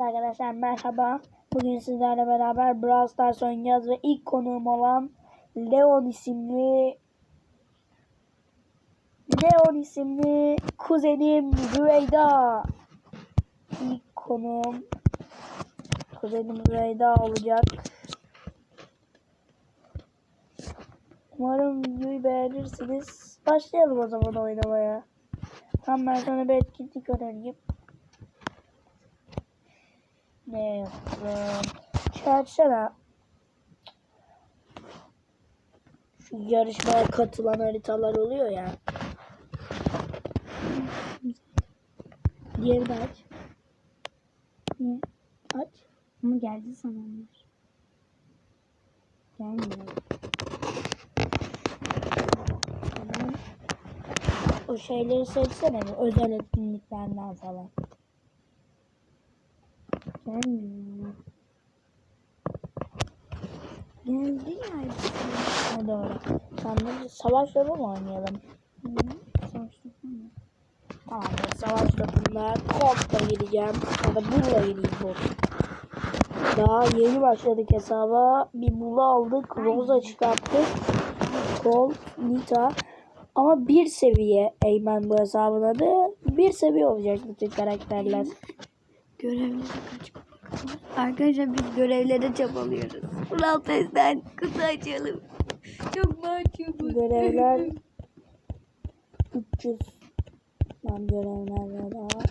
Evet arkadaşlar merhaba. Bugün sizlerle beraber Brawl Stars oynayacağız ve ilk konuğum olan Leon isimli Leon isimli kuzenim Rüveyda. İlk konuğum kuzenim Rüveyda olacak. Umarım videoyu beğenirsiniz. Başlayalım o zaman oynamaya. Tam ben sana bir etkinlik önereyim. Ne yaptım? Çıkartsana. Şu yarışmaya katılan haritalar oluyor ya. Diğeri de aç. Niye? Aç. Ama geldi sana onlar. Gelmiyor. O şeyleri seçsene bir özel etkinliklerden falan. Gelmiyor. Geldi ya. O doğru. Tamam. Savaş topu mu oynayalım? Savaştık mı? Tamam. Savaş topunda Colt'la gireceğim. Ya da Bull'la gireyim bu. Daha yeni başladık hesaba. Bir Bull'u aldık. Rosa çıkarttık. Colt, Nita. Ama bir seviye Eymen bu hesabın adı. Bir seviye olacak bütün karakterler. Görevlere bakalım. Arkadaşlar biz görevlere çabalıyoruz. Ural Fest'ten kutu açalım. Çok mahcubuz. Görevler 300 ben görevler daha.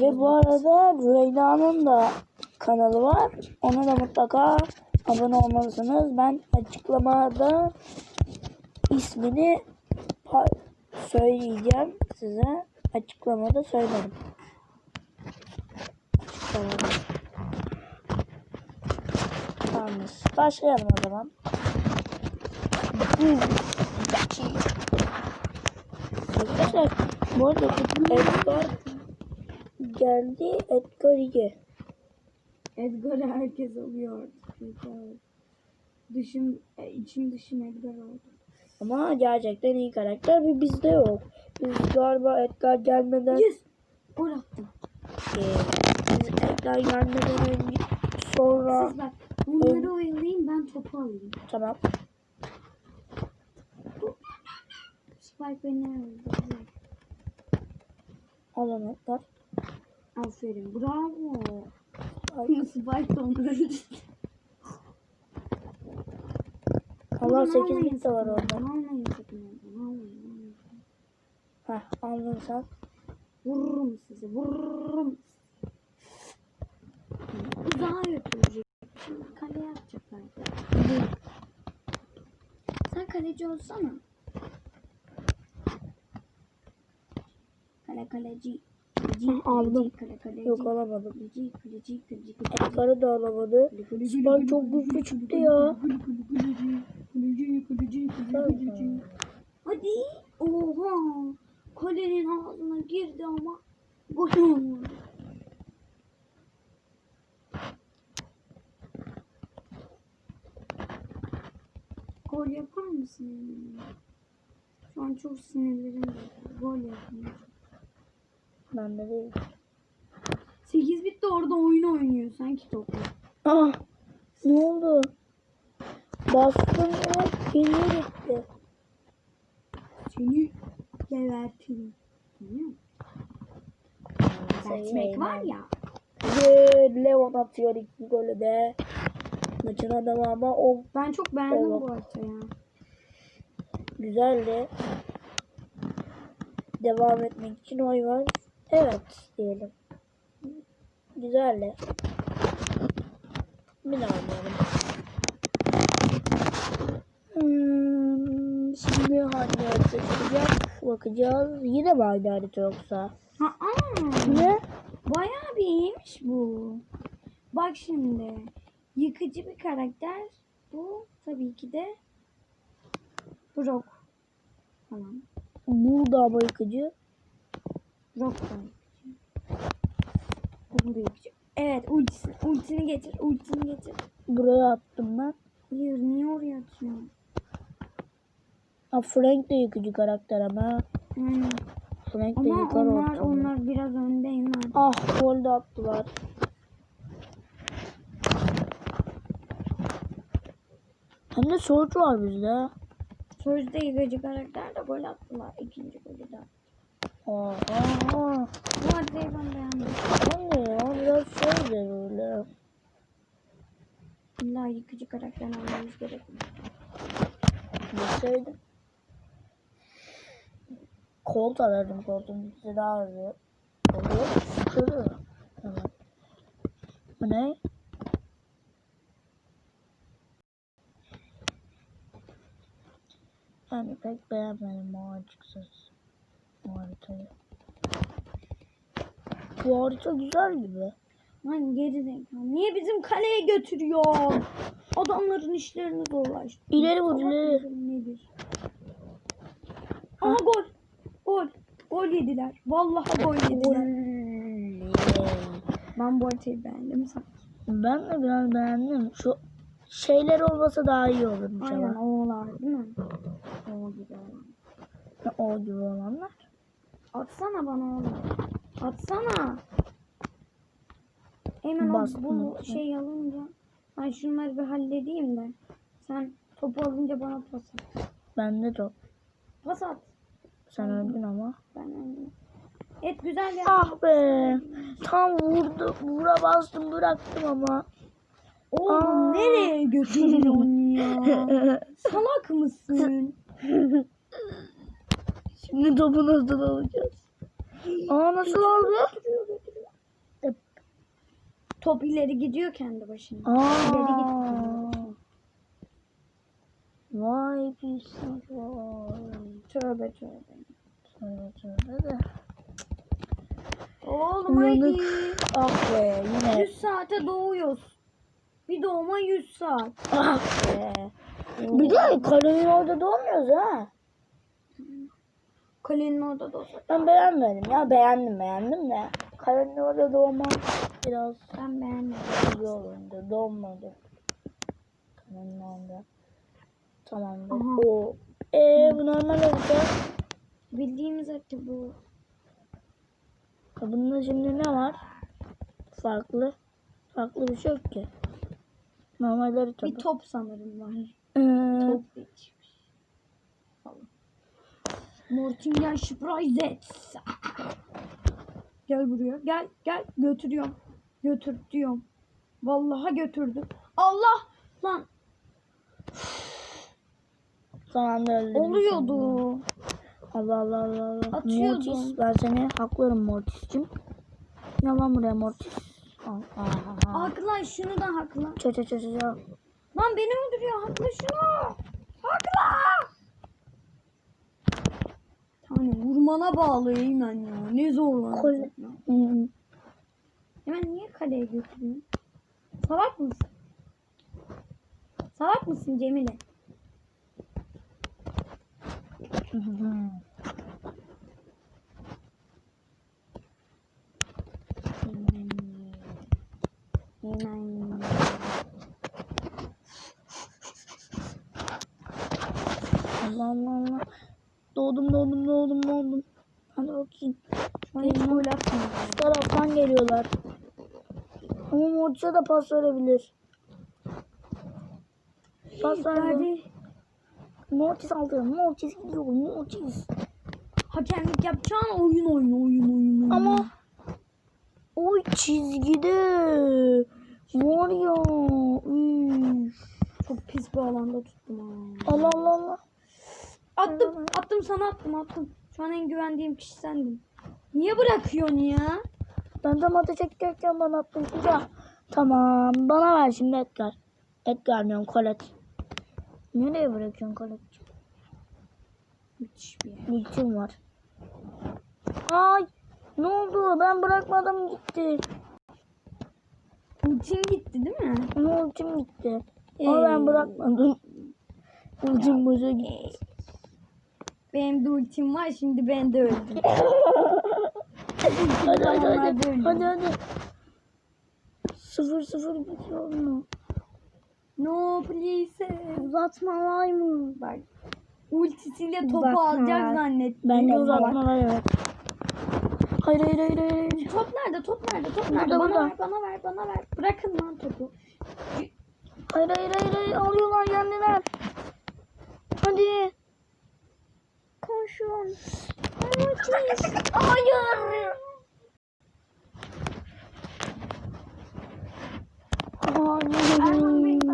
Ve bu arada Reyna'nın da kanalı var. Ona da mutlaka abone olmalısınız. Ben açıklamada ismini söyleyeceğim size. Açıklamada söylerim. Açıklamada. Tamam. Başlayalım o zaman. Arkadaşlar bu arada Edgar geldi. Edgar iyi. Edgar'ı herkes. Edgar. Dışım, içim dışım Edgar oldu. Ama gerçekten iyi karakter ve bizde yok. Biz galiba Edgar gelmeden Yes! Gol attım. Ee, Edgar gelmeden önce sonra Siz bak bunları oyalayın ben topu alayım. tamam. Spike beni öldürdü. Alın Edgar. Aferin bravo. Ay, Spike de onu öldürdü. Allah Buradan 8 almayın bit de var orada. Almayın sakın. Almayın. Heh aldın sen. Vururum sizi. Vururum. Atacaklar. Sen kaleci olsana. Kale kaleci. Kaleci, aldım. Kale kaleci. Yok alamadım. Kaleci, kaleci, kaleci, kaleci. Edgar'ı da alamadı. Spike çok güçlü çıktı ya. Hadi. Oha. Kalenin ağzına girdi ama gol olmadı. Gol yapar mısın? Şu an çok sinirlerim. Gol yapmıyor. Ben de değil. 8 bit de orada oyun oynuyor sanki topu. Ah ne oldu? Bastım ya geriye gitti. Seni gebertirim. Gebertmek var ya. Ve Leon atıyor iki golü de. Maçın adamı ama o Ben çok beğendim Evet. bu haritayı. güzeldi. Devam etmek için oy var. Evet diyelim. Güzeldi. Bir daha oynayalım. Hmm, şimdi hangi harita çıkacak? Bakacağız. Yine mi aynı harita yoksa? Ha, aa, Ne? bayağı bir iyiymiş bu. Bak şimdi. Yıkıcı bir karakter. Bu tabii ki de Brock falan. Muğda yıkıcı. Rock'tan Bunu da yıkacağım. Evet ultisini, ultini getir. Ultini getir. Buraya attım ben. Hayır niye oraya atıyorsun? Ha Frank de yıkıcı karakter ama. Hmm. Frank de ama yıkar onlar, ortamı. onlar biraz önde hemen. Ah gol de attılar. Hem de soğuk var bizde. Sözde yıkıcı karakter de gol attılar. ikinci golü de. Aa, Bu maddeyi ben beğendim. de ya biraz şey de böyle. İlla yıkıcı karakter almamız gerekiyor. Bilseydim. Kolt alırdım koltuğun bize daha hızlı. Oluyor. Şurada. Tamam. Bu ne? Yani pek beğenmedim o açıkçası. Bu haritayı. Bu harita güzel gibi. Lan geri zekalı. Niye bizim kaleye götürüyor? Adamların işlerini zorlaştı. İleri vur, ileri. Nedir? Aha gol. Gol. Gol yediler. Vallahi gol yediler. Ben bu haritayı beğendim sanki. Ben de biraz beğendim. Şu şeyler olmasa daha iyi olurmuş Aynen ama. oğlar değil mi? O gibi olan. O gibi olanlar. Atsana bana oğlum. Atsana. Hemen o Bastım, bu bastım. şey alınca ben şunları bir halledeyim de sen topu alınca bana pas at. Bende top. Pas at. Sen öldün ama. Ben öyle. Et güzel ya. Ah be. Tam vurdu. Vura bastım bıraktım ama. Oğlum Aa. nereye götürüyorsun ya? Salak mısın? Şimdi topu nasıl alacağız? Aa nasıl oldu? Top ileri gidiyor kendi başına. Aa. İleri gitmiyor. Vay pislik vay. Tövbe tövbe. Tövbe tövbe de. Oğlum Uyanık. haydi. Ah be yine. 100 saate doğuyoruz. Bir doğuma 100 saat. Ah be. Bir de kalenin orada doğmuyoruz ha. Kalenin orada doğsak. Ben beğenmedim ya. Beğendim beğendim de. Kalenin orada doğmam biraz Ben beğenmedim. iyi olurdu. Doğmadı. Kalenin orada. Tamamdır. Aha. O. Eee bu normal olacak. Bildiğimiz harita bu. Bunda şimdi ne var? Farklı. Farklı bir şey yok ki. Normalleri tabii. Bir top sanırım var. Ee, Top geçmiş. Falan. Mortingen Spreizet. Gel buraya. Gel gel. Götürüyorum. Götür diyorum. Vallahi götürdüm. Allah lan son anda öldürdüm oluyordu. Allah Allah Allah Allah. Atıyordum. Mortis ben seni haklarım Mortis'cim. Ya lan buraya Mortis. Al, al, Haklı şunu da haklı. Çö çö çö çö. Lan beni öldürüyor. Haklı şunu. Haklı. Tane vurmana bağlı Eymen ya. Ne zorlandı. Kol- Hmm. Hemen niye kaleye götürüyorsun? Salak mısın? Salak mısın Cemile? Eymen. Allah Allah Allah. Doğdum doğdum doğdum doğdum. Hadi bakayım. An hiç gol. Şu taraftan geliyorlar. Ama Mortis'e de pas verebilir. Pas verdi. Mortis aldı. Mortis gidiyor. Mortis. Hakemlik yapacağın oyun oyun oyun oyun. Ama oy çizgide var ya. Üf. çok pis bir alanda tuttum ha. Allah Allah Allah. Attım, attım sana attım, attım. Şu an en güvendiğim kişi sendin. Niye bırakıyorsun ya? Ben de mata çekerken bana attın. Güzel. Tamam. Bana ver şimdi Edgar. Edgar diyorum Colette. Nereye bırakıyorsun Colette? Müthiş bir yer. Var. Ay. Ne oldu? Ben bırakmadım gitti. Ultin gitti değil mi? Ama ultim gitti. Ama ben Ee. bırakmadım. Ultim boşa gitti. Benim de ultim var, şimdi ben de öldüm. Hadi hadi hadi. öldü. Hadi hadi. Sıfır sıfır bitiyor mu? no please. Uzatma var mı? Bak. Ultisiyle topu Uzatma alacak var. zannettim. Ama bak. uzatma var evet. Hayır hayır hayır hayır. Top nerede? Top nerede? Top Burada, nerede? Bana burada. ver, bana ver, bana ver. Bırakın lan topu. Hayır hayır hayır, hayır. alıyorlar kendiler. Hadi. Koşun. Hayır. Hayır.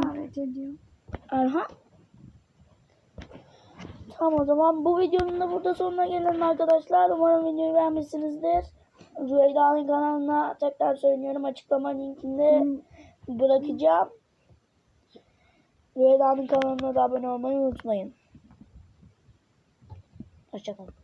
davet ediyorum. Erhan. Tamam o zaman bu videonun da burada sonuna gelelim arkadaşlar. Umarım videoyu beğenmişsinizdir. Rüveyda'nın kanalına tekrar söylüyorum. Açıklama linkinde bırakacağım. Rüveyda'nın kanalına da abone olmayı unutmayın. Hoşçakalın.